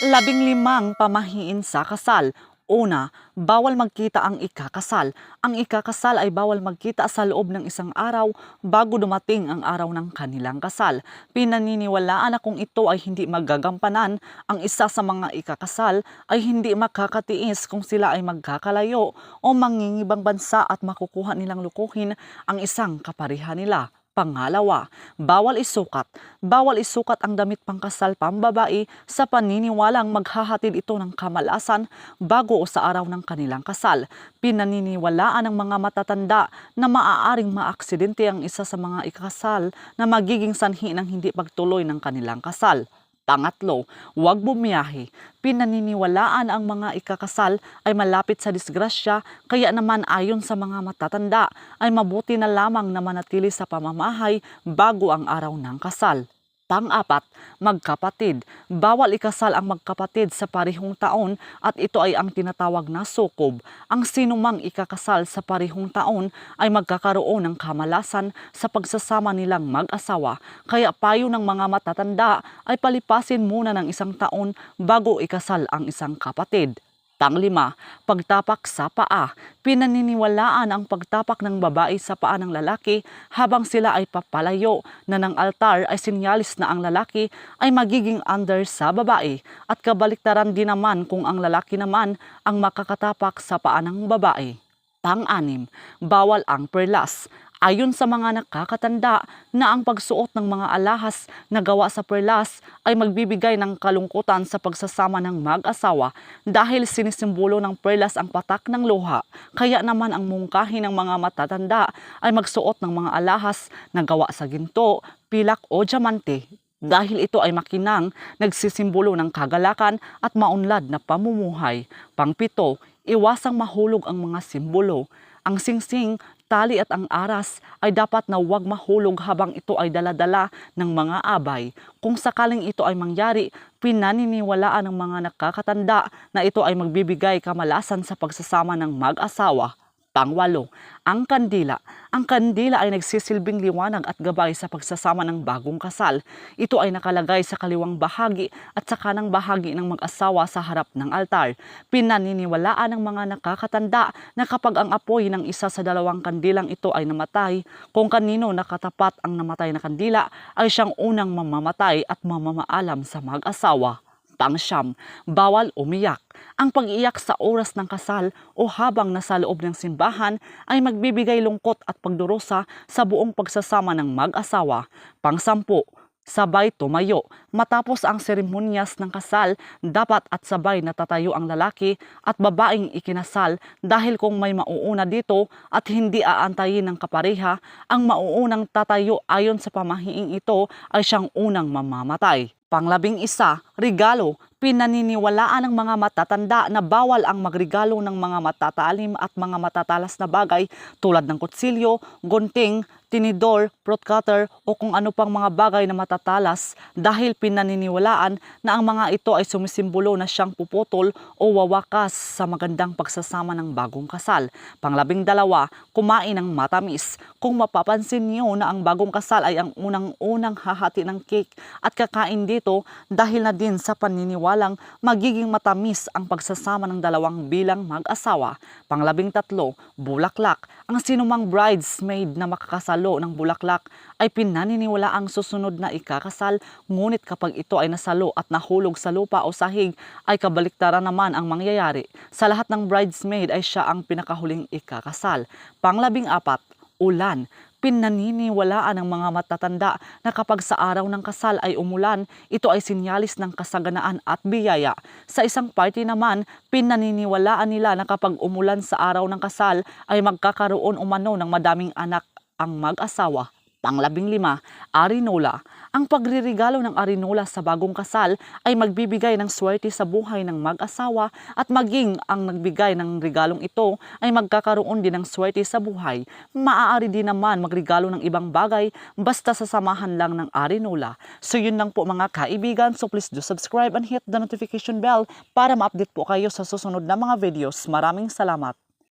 Labing limang pamahiin sa kasal. Una, bawal magkita ang ikakasal. Ang ikakasal ay bawal magkita sa loob ng isang araw bago dumating ang araw ng kanilang kasal. Pinaniniwalaan na kung ito ay hindi magagampanan, ang isa sa mga ikakasal ay hindi makakatiis kung sila ay magkakalayo o mangingibang bansa at makukuha nilang lukuhin ang isang kapareha nila. Pangalawa, bawal isukat. Bawal isukat ang damit pangkasal pambabae sa paniniwalang maghahatid ito ng kamalasan bago o sa araw ng kanilang kasal. Pinaniniwalaan ng mga matatanda na maaaring maaksidente ang isa sa mga ikasal na magiging sanhi ng hindi pagtuloy ng kanilang kasal. Pangatlo, huwag bumiyahe. Pinaniniwalaan ang mga ikakasal ay malapit sa disgrasya, kaya naman ayon sa mga matatanda ay mabuti na lamang na manatili sa pamamahay bago ang araw ng kasal. Pang-apat, magkapatid. Bawal ikasal ang magkapatid sa parihong taon at ito ay ang tinatawag na sukob. Ang sinumang ikakasal sa parihong taon ay magkakaroon ng kamalasan sa pagsasama nilang mag-asawa. Kaya payo ng mga matatanda ay palipasin muna ng isang taon bago ikasal ang isang kapatid. Panglima, pagtapak sa paa. Pinaniniwalaan ang pagtapak ng babae sa paa ng lalaki habang sila ay papalayo na ng altar ay sinyalis na ang lalaki ay magiging under sa babae at kabaliktaran din naman kung ang lalaki naman ang makakatapak sa paa ng babae. Pang-anim, bawal ang perlas. Ayon sa mga nakakatanda na ang pagsuot ng mga alahas na gawa sa perlas ay magbibigay ng kalungkutan sa pagsasama ng mag-asawa dahil sinisimbolo ng perlas ang patak ng luha. Kaya naman ang mungkahi ng mga matatanda ay magsuot ng mga alahas na gawa sa ginto, pilak o diamante dahil ito ay makinang nagsisimbolo ng kagalakan at maunlad na pamumuhay. Pangpito, iwasang mahulog ang mga simbolo. Ang singsing, tali at ang aras ay dapat na huwag mahulog habang ito ay daladala ng mga abay. Kung sakaling ito ay mangyari, pinaniniwalaan ng mga nakakatanda na ito ay magbibigay kamalasan sa pagsasama ng mag-asawa. Pangwalo, ang kandila. Ang kandila ay nagsisilbing liwanag at gabay sa pagsasama ng bagong kasal. Ito ay nakalagay sa kaliwang bahagi at sa kanang bahagi ng mag-asawa sa harap ng altar. Pinaniniwalaan ng mga nakakatanda na kapag ang apoy ng isa sa dalawang kandilang ito ay namatay, kung kanino nakatapat ang namatay na kandila ay siyang unang mamamatay at mamamaalam sa mag-asawa. Pangsyam, bawal umiyak. Ang pag-iyak sa oras ng kasal o habang nasa loob ng simbahan ay magbibigay lungkot at pagdurusa sa buong pagsasama ng mag-asawa. Pangsampu, sabay tumayo. Matapos ang seremonyas ng kasal, dapat at sabay natatayo ang lalaki at babaeng ikinasal dahil kung may mauuna dito at hindi aantayin ng kapareha, ang mauunang tatayo ayon sa pamahiing ito ay siyang unang mamamatay. Panglabing isa, regalo. Pinaniniwalaan ng mga matatanda na bawal ang magregalo ng mga matatalim at mga matatalas na bagay tulad ng kutsilyo, gunting, tinidor, fruit cutter o kung ano pang mga bagay na matatalas dahil pinaniniwalaan na ang mga ito ay sumisimbolo na siyang puputol o wawakas sa magandang pagsasama ng bagong kasal. Panglabing dalawa, kumain ng matamis. Kung mapapansin niyo na ang bagong kasal ay ang unang-unang hahati ng cake at kakain dito dahil na din sa paniniwalang magiging matamis ang pagsasama ng dalawang bilang mag-asawa. Panglabing tatlo, bulaklak. Ang sinumang bridesmaid na makakasalo ng bulaklak ay pinaniniwala ang susunod na ikakasal ngunit kapag ito ay nasalo at nahulog sa lupa o sahig ay kabaliktaran naman ang mangyayari. Sa lahat ng bridesmaid ay siya ang pinakahuling ikakasal. Panglabing apat, ulan pinaniniwalaan ng mga matatanda na kapag sa araw ng kasal ay umulan, ito ay sinyalis ng kasaganaan at biyaya. Sa isang party naman, pinaniniwalaan nila na kapag umulan sa araw ng kasal ay magkakaroon umano ng madaming anak ang mag-asawa. Panglabing lima, arinola. Ang pagririgalo ng arinola sa bagong kasal ay magbibigay ng swerte sa buhay ng mag-asawa at maging ang nagbigay ng regalong ito ay magkakaroon din ng swerte sa buhay. Maaari din naman magregalo ng ibang bagay basta sasamahan lang ng arinola. So yun lang po mga kaibigan. So please do subscribe and hit the notification bell para ma-update po kayo sa susunod na mga videos. Maraming salamat.